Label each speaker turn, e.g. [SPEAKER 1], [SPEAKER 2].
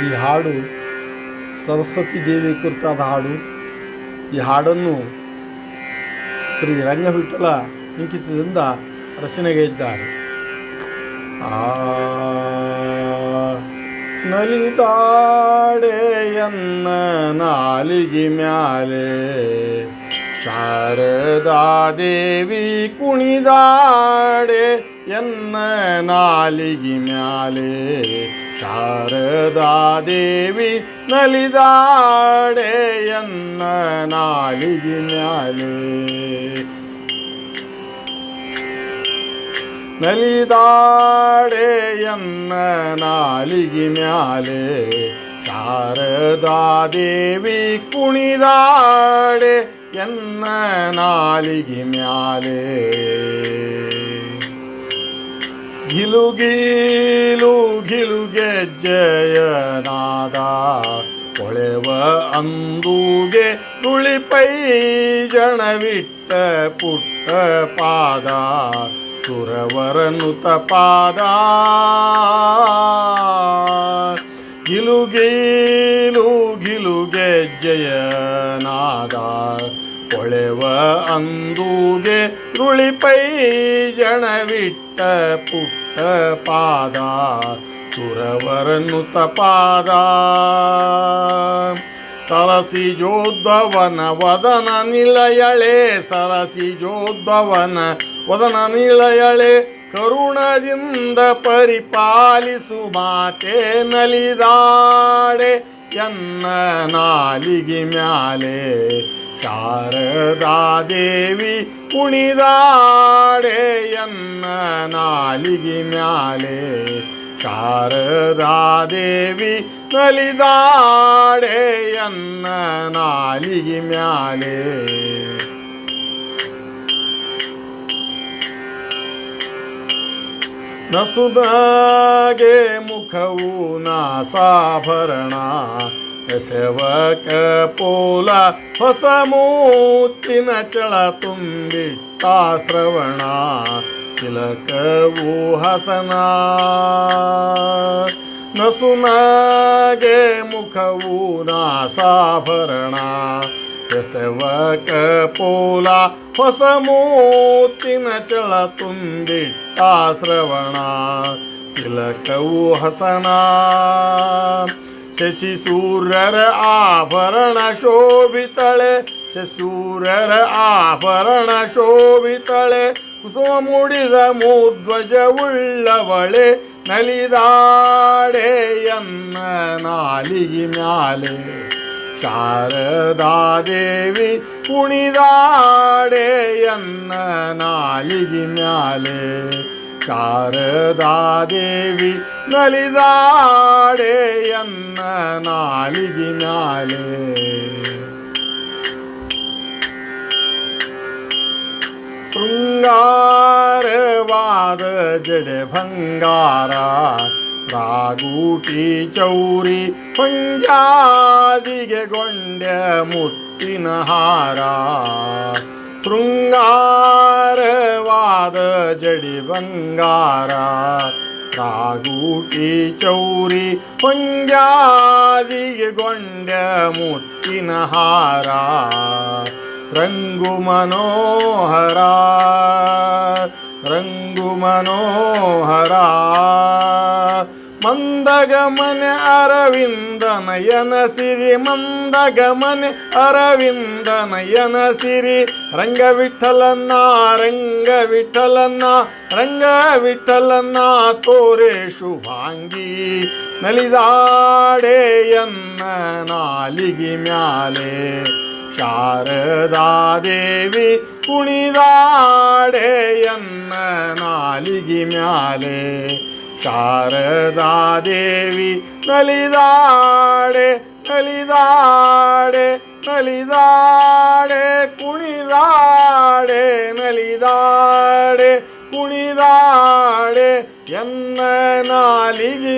[SPEAKER 1] ಈ ಹಾಡು ಸರಸ್ವತಿ ದೇವಿ ಕುರಿತಾದ ಹಾಡು. ಈ ಹಾಡನ್ನು ಶ್ರೀ ರಂಗವಿಠಲ ಅಂಕಿತದಿಂದ ರಚನೆಗೈದ್ದಾರೆ ಆ ನಲಿದಾಡೆಯನ್ನ ನಾಲಿಗೆ ಮ್ಯಾಲೆ ಶಾರದಾ ದೇವಿ ಕುಣಿದಾಡೆ എന്ന് നാലികിനാലേ ശാരദാദേവി നലിതാടേ എന്ന നാലികിനാലേ നലിതാടേ എന്ന നാലികിനാലേ ശാരദാദേവി കുണിതാടേ എന്ന നാലികിനാലേ ಗಿಲುಗೀಲು ಘಿಲುಗೆ ಜಯನಾದ ಕೊಳೆವ ಅಂದೂಗೆ ತುಳಿಪೈ ಜಣವಿಟ್ಟ ಪುಟ್ಟ ಪಾದ ಸುರವರನು ಪಾದ ಗಿಲುಗೀಲು ಗಿಲುಗೆ ಜಯನಾದ ಕೊಳೆವ ಅಂದೂಗೆ ರುಳಿಪೈ ಜಣವಿಟ್ಟ ಪುಟ್ಟ ಪಾದ, ಸುರವರನ್ನು ತಪಾದ. ಸರಸಿ ಜೋದ್ಭವನ ವದನ ನಿಲಯಳೆ, ಸರಸಿ ಜೋದ್ಭವನ ವದನ ನಿಲಯಳೆ, ಕರುಣದಿಂದ ಪರಿಪಾಲಿಸು ಮಾತೆ ನಲಿದಾಡೆ, ಎನ್ನ ನಾಲಿಗೆ ಮ್ಯಾಲೆ ಶಾರದಾ ದೇವಿ പുണിതാടേ എന്ന നാലികിനാലേ. ശാരദാദേവി നലിതാടേ എന്ന നാലികിനാലേ. നസുതാകെ മുഖവൂ നാസാഭരണ ಎಸೆವಕ ಪೋಲ ಹೊಸ ಮೂತಿನ ಚಳ ತುಂಬಿಟ್ಟ ಶ್ರವಣ. ತಿಲಕವು ಹಸನ. ನಸುನಾಗೆ ಮುಖವು ನಾಸಾಭರಣ. ಎಸವಕ ಪೋಲ ಹೊಸ ಮೂತಿನ ಚಳ ತುಂಬಿಟ್ಟ ಶ್ರವಣ. ತಿಲಕವು ಹಸನ. ಶಶಿ ಸೂರ್ಯರ ಆಭರಣ ಶೋಭಿತಳೆ. ಶಶೂರರ ಆಭರಣ ಶೋಭಿತಳೆ. ಕುಸುಮ ಮೂಡಿದ ಮೂರ್ಧ್ವಜ ಉಳ್ಳವಳೆ. ನಲಿದಾಡೆ ಎನ್ನ ನಾಲಿಗೆ ಮ್ಯಾಲೆ. ಶಾರದಾ ದೇವಿ ಕುಣಿದಾಡೆ ಎನ್ನ ನಾಲಿಗೆ ಮ್ಯಾಲೆ. ಶಾರದಾ ದೇವಿ ನಲಿದಾಡೆ ಎನ್ನ ನಾಲಿಗೆ ಮ್ಯಾಲೆ ಶೃಂಗಾರವಾದ ಜಡೆ ಭಂಗಾರ ರಾಗೂಟಿ ಚೌರಿ ಪಂಜಾದಿಗೆ ಗೊಂಡೆ ಮುತ್ತಿನ ಹಾರ ಶೃಂಗಾರವಾದ ಜಡಿ ಬಂಗಾರ ಕಾಗೂಟಿ ಚೌರಿ ಪಂಜಾದಿಗೆ ಗೊಂಡ ಮುತ್ತಿನ ಹಾರ ರಂಗು ಮನೋಹರ ರಂಗು ಮನೋಹರ ಮಂದಗಮನೆ ಅರವಿಂದ ನಯನ ಸಿರಿ ಮಂದಗಮನೆ ಅರವಿಂದ ನಯನ ಸಿರಿ ರಂಗ ವಿಠಲನ್ನ ರಂಗ ವಿಠಲನ್ನ ರಂಗ ವಿಠಲನ್ನ ತೋರೆ ಶುಭಾಂಗಿ ನಲಿದಾಡೆ ಎನ್ನ ನಾಲಿಗೆ ಮ್ಯಾಲೆ ಶಾರದಾ ದೇವಿ ಕುಣಿದಾಡೆ ಎನ್ನ ನಾಲಿಗೆ ಮ್ಯಾಲೆ ശാരദാദേവി നലിതാടെ നലിതാടെ നലിതാടെ കുണിതാടെ നലിതാടെ കുണിതാടെ എന്ന നാലികി